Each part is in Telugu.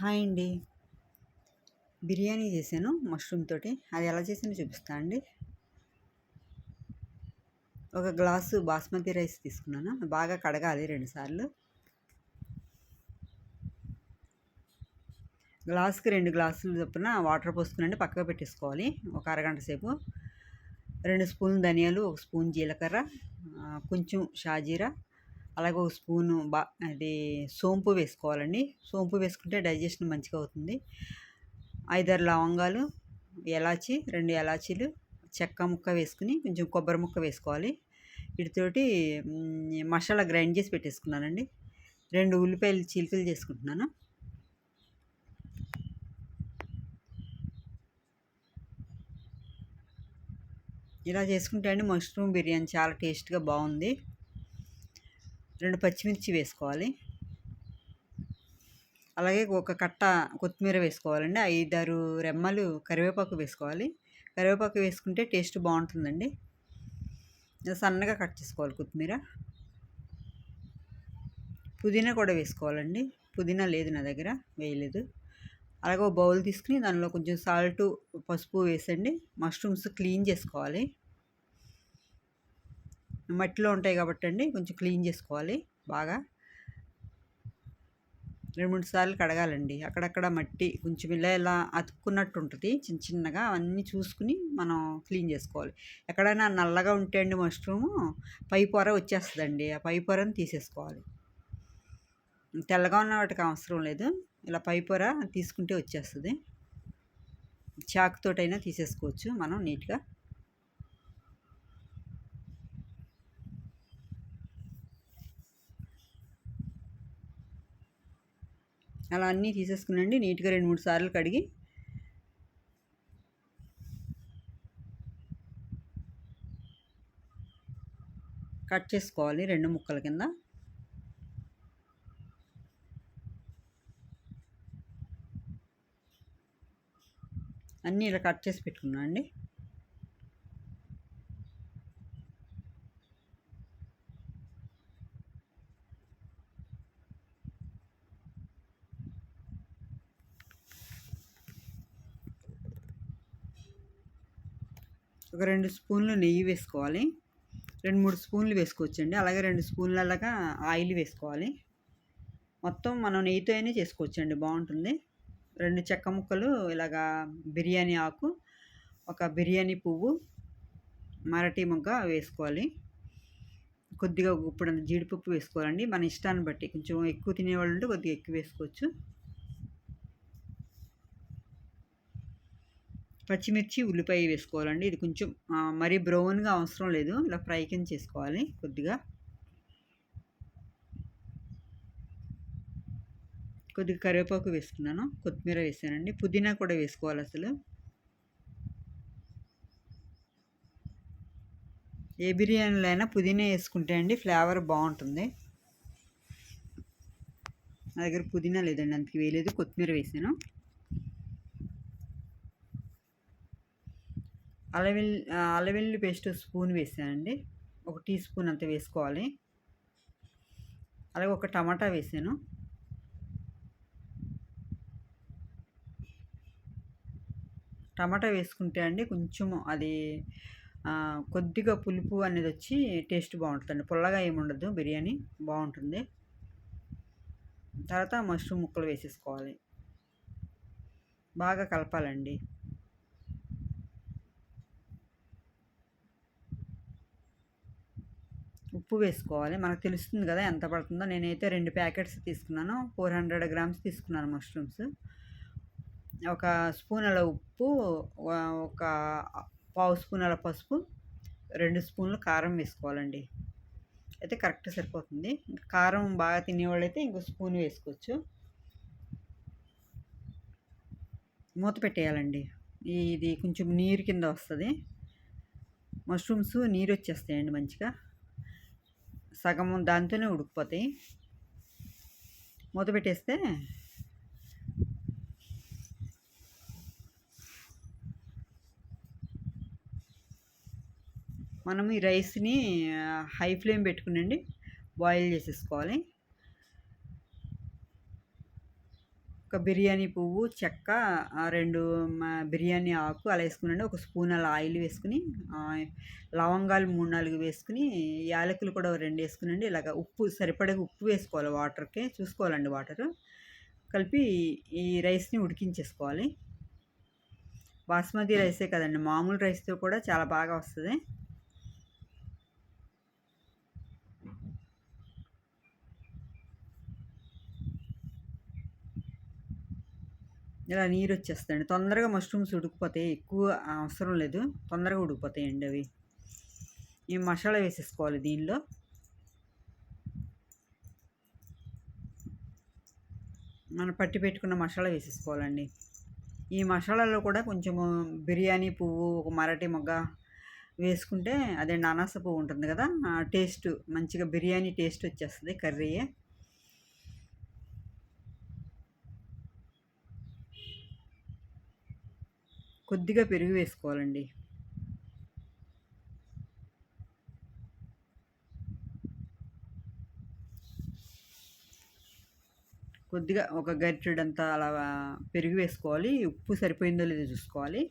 హాయ్ అండి. బిర్యానీ చేశాను మష్రూమ్ తోటి. అది ఎలా చేసానో చూపిస్తా అండి. ఒక గ్లాసు బాస్మతి రైస్ తీసుకున్నాను. బాగా కడగాలి రెండుసార్లు గ్లాస్కి రెండు గ్లాసులు చొప్పున వాటర్ పోసుకునండి పక్కకు పెట్టేసుకోవాలి. ఒక అరగంట సేపు. రెండు స్పూన్లు ధనియాలు ఒక స్పూన్ జీలకర్ర కొంచెం షాజీరా అలాగే ఒక స్పూను బా అది సోంపు వేసుకోవాలండి. సోంపు వేసుకుంటే డైజెషన్ మంచిగా అవుతుంది. ఐదారు లవంగాలు ఎలాచి రెండు ఎలాచీలు చెక్క ముక్క వేసుకుని కొంచెం కొబ్బరి ముక్క వేసుకోవాలి. వీటితోటి మసాలా గ్రైండ్ చేసి పెట్టేసుకున్నానండి. రెండు ఉల్లిపాయలు చీలికలు చేసుకుంటున్నాను. ఇలా చేసుకుంటే అండి మష్రూమ్ బిర్యానీ చాలా టేస్ట్గా బాగుంది. రెండు పచ్చిమిర్చి వేసుకోవాలి. అలాగే ఒక కట్ట కొత్తిమీర వేసుకోవాలండి. ఐదారు రెమ్మలు కరివేపాకు వేసుకోవాలి. కరివేపాకు వేసుకుంటే టేస్ట్ బాగుంటుందండి. సన్నగా కట్ చేసుకోవాలి కొత్తిమీర. పుదీనా కూడా వేసుకోవాలండి. పుదీనా లేదు నా దగ్గర వేయలేదు. అలాగే ఒక బౌల్ తీసుకుని దానిలో కొంచెం సాల్ట్ పసుపు వేసండి. మష్రూమ్స్ క్లీన్ చేసుకోవాలి. మట్టిలో ఉంటాయి కాబట్టి అండి కొంచెం క్లీన్ చేసుకోవాలి బాగా. రెండు మూడు సార్లు కడగాలండి. అక్కడక్కడ మట్టి కొంచెం ఇలా ఇలా అతుక్కున్నట్టు ఉంటుంది. చిన్న చిన్నగా అవన్నీ చూసుకుని మనం క్లీన్ చేసుకోవాలి. ఎక్కడైనా నల్లగా ఉంటే అండి మష్రూము పై పొర వచ్చేస్తుందండి. ఆ పై పొరను తీసేసుకోవాలి. తెల్లగా ఉన్న వాటికి అవసరం లేదు. ఇలా పై పొర తీసుకుంటే వచ్చేస్తుంది. చాకుతోటైనా తీసేసుకోవచ్చు మనం నీట్గా. అలా అన్నీ తీసేసుకునండి నీట్గా రెండు మూడు సార్లు కడిగి. కట్ చేసుకోవాలి రెండు ముక్కల కింద. అన్నీ ఇలా కట్ చేసి పెట్టుకున్నాను అండి ఒక రెండు స్పూన్లు నెయ్యి వేసుకోవాలి. రెండు మూడు స్పూన్లు వేసుకోవచ్చండి. అలాగే రెండు స్పూన్లలాగా ఆయిల్ వేసుకోవాలి. మొత్తం మనం నెయ్యితో అయినా చేసుకోవచ్చండి. బాగుంటుంది. రెండు చెక్క ముక్కలు ఇలాగా బిర్యానీ ఆకు ఒక బిర్యానీ పువ్వు మరటి మొగ్గ వేసుకోవాలి. కొద్దిగా ఇప్పుడు జీడిపప్పు వేసుకోవాలండి. మన ఇష్టాన్ని బట్టి కొంచెం ఎక్కువ తినేవాళ్ళు ఉంటే కొద్దిగా ఎక్కువ వేసుకోవచ్చు. పచ్చిమిర్చి ఉల్లిపాయ వేసుకోవాలండి. ఇది కొంచెం మరీ బ్రౌన్గా అవసరం లేదు. ఇలా ఫ్రై కింద చేసుకోవాలి కొద్దిగా. కొద్దిగా కరివేపాకు వేసుకున్నాను. కొత్తిమీర వేసానండి. పుదీనా కూడా వేసుకోవాలి అసలు. ఏ బిర్యానీలో అయినా పుదీనా వేసుకుంటే అండి ఫ్లేవర్ బాగుంటుంది. నా దగ్గర పుదీనా లేదండి. అందుకే వేయలేదు. కొత్తిమీర వేసాను. అలవెల్లి అలవెల్లి పేస్ట్ స్పూన్ వేసానండి. ఒక టీ స్పూన్ అంత వేసుకోవాలి. అలాగే ఒక టమాటా వేసాను. టమాటా వేసుకుంటే అండి కొంచెం అది కొద్దిగా పులుపు అనేది వచ్చి టేస్ట్ బాగుంటుందండి. పుల్లగా ఏముండదు బిర్యానీ బాగుంటుంది. తర్వాత మష్రూమ్ ముక్కలు వేసేసుకోవాలి. బాగా కలపాలండి. ఉప్పు వేసుకోవాలి. మనకు తెలుస్తుంది కదా ఎంత పడుతుందో. నేనైతే రెండు ప్యాకెట్స్ తీసుకున్నాను. ఫోర్ హండ్రెడ్ గ్రామ్స్ తీసుకున్నాను మష్రూమ్స్. ఒక స్పూన్ అలా ఉప్పు ఒక పావు స్పూన్ అలా పసుపు రెండు స్పూన్లు కారం వేసుకోవాలండి. అయితే కరెక్ట్ సరిపోతుంది. కారం బాగా తినేవాళ్ళు అయితే ఇంకో స్పూన్ వేసుకోవచ్చు. మూత పెట్టేయాలండి. ఇది కొంచెం నీరు కింద వస్తుంది. మష్రూమ్స్ నీరు వచ్చేస్తాయండి మంచిగా. సగం దాంతోనే ఉడికిపోతాయి. మూత పెట్టేస్తే మనము ఈ రైస్ని హై ఫ్లేమ్ పెట్టుకునండి బాయిల్ చేసేసుకోవాలి. ఒక బిర్యానీ పువ్వు చెక్క రెండు బిర్యానీ ఆకు అలా వేసుకుని ఒక స్పూన్ అలా ఆయిల్ వేసుకుని లవంగాలు మూడు నాలుగు వేసుకుని యాలకులు కూడా రెండు వేసుకునండి. ఇలాగ ఉప్పు సరిపడే ఉప్పు వేసుకోవాలి వాటర్కి. చూసుకోవాలండి వాటర్. కలిపి ఈ రైస్ని ఉడికించేసుకోవాలి. బాస్మతి రైసే కదండి మామూలు రైస్తో కూడా చాలా బాగా వస్తుంది. ఇలా నీరు వచ్చేస్తాయండి తొందరగా మష్రూమ్స్ ఉడికిపోతాయి. ఎక్కువ అవసరం లేదు. తొందరగా ఉడికిపోతాయండి అవి. ఈ మసాలా వేసేసుకోవాలి దీనిలో. మనం పట్టి పెట్టుకున్న మసాలా వేసేసుకోవాలండి. ఈ మసాలాలో కూడా కొంచెము బిర్యానీ పువ్వు ఒక మరాఠీ మొగ్గ వేసుకుంటే అదే అనాస పువ్వు ఉంటుంది కదా టేస్ట్ మంచిగా బిర్యానీ టేస్ట్ వచ్చేస్తుంది కర్రీయే. కొద్దిగా పెరుగు వేసుకోవాలండి. కొద్దిగా ఒక గరిటెడంతా అలా పెరుగు వేసుకోవాలి. ఉప్పు సరిపోయిందో లేదో చూసుకోవాలి.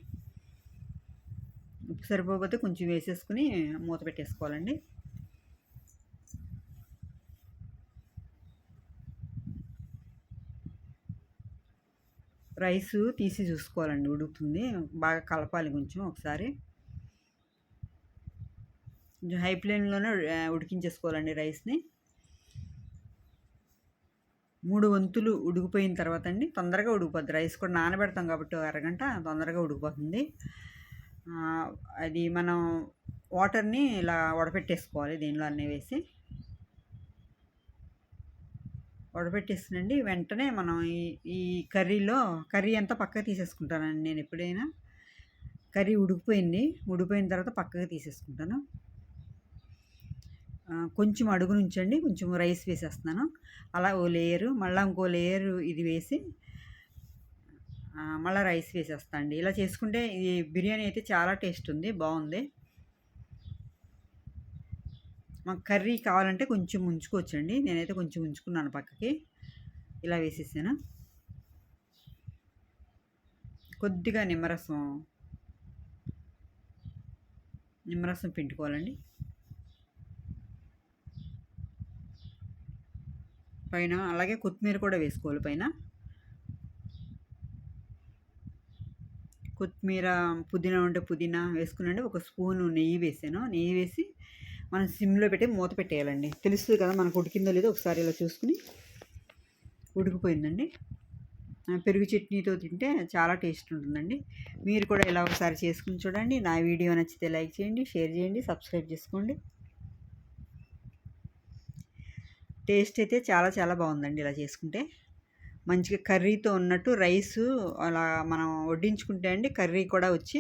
ఉప్పు సరిపోకపోతే కొంచెం వేసేసుకుని మూత పెట్టేసుకోవాలండి. రైస్ తీసి చూసుకోవాలండి ఉడుకుతుంది. బాగా కలపాలి కొంచెం ఒకసారి. కొంచెం హై ఫ్లేమ్లోనే ఉడికించేసుకోవాలండి రైస్ని. మూడు వంతులు ఉడికిపోయిన తర్వాత అండి తొందరగా ఉడికిపోద్ది. రైస్ కూడా నానబెడతాం కాబట్టి అరగంట తొందరగా ఉడికిపోతుంది. అది మనం వాటర్ని ఇలా వడపెట్టేసుకోవాలి దీనిలో అన్నీ వేసి. ఉడబెట్టేసినండి వెంటనే మనం ఈ ఈ కర్రీలో కర్రీ అంతా పక్కకు తీసేసుకుంటానండి నేను ఎప్పుడైనా. కర్రీ ఉడికిపోయింది. ఉడికిపోయిన తర్వాత పక్కకు తీసేసుకుంటాను. కొంచెం అడుగు నుంచండి కొంచెం రైస్ వేసేస్తున్నాను. అలా ఓ లేయరు మళ్ళీ ఇంకో లేయరు ఇది వేసి మళ్ళీ రైస్ వేసేస్తా అండి ఇలా చేసుకుంటే ఈ బిర్యానీ అయితే చాలా టేస్ట్ ఉంది బాగుంది. మాకు కర్రీ కావాలంటే కొంచెం ఉంచుకోవచ్చండి. నేనైతే కొంచెం ఉంచుకున్నాను పక్కకి. ఇలా వేసేసాను. కొద్దిగా నిమ్మరసం. నిమ్మరసం పిండుకోవాలండి. పైన అలాగే కొత్తిమీర కూడా వేసుకోవాలి పైన. కొత్తిమీర పుదీనా ఉంటే పుదీనా వేసుకునండి ఒక స్పూను నెయ్యి వేసాను. నెయ్యి వేసి మనం సిమ్లో పెట్టి మూత పెట్టేయాలండి. తెలుస్తుంది కదా మనకు ఉడికిందో లేదో ఒకసారి ఇలా చూసుకుని ఉడికిపోయిందండి. పెరుగు చట్నీతో తింటే చాలా టేస్ట్ ఉంటుందండి. మీరు కూడా ఇలా ఒకసారి చేసుకుని చూడండి. నా వీడియో నచ్చితే లైక్ చేయండి షేర్ చేయండి సబ్స్క్రైబ్ చేసుకోండి. టేస్ట్ అయితే చాలా చాలా బాగుందండి ఇలా చేసుకుంటే. మంచిగా కర్రీతో ఉన్నట్టు రైసు అలా మనం వడ్డించుకుంటే అండి కర్రీ కూడా వచ్చి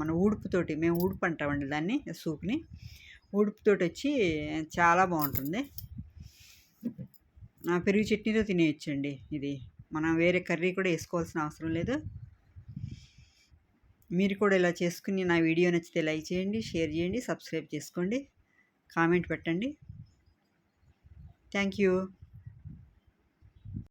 మన ఊడుపుతోటి మేము ఊడుపు అంటామండి దాన్ని సూప్ని. ఉడుపుతోటి వచ్చి చాలా బాగుంటుంది. పెరుగు చట్నీతో తినేయచ్చండి ఇది. మనం వేరే కర్రీ కూడా వేసుకోవాల్సిన అవసరం లేదు. మీరు కూడా ఇలా చేసుకుని నా వీడియో నచ్చితే లైక్ చేయండి షేర్ చేయండి సబ్స్క్రైబ్ చేసుకోండి కామెంట్ పెట్టండి. Thank you.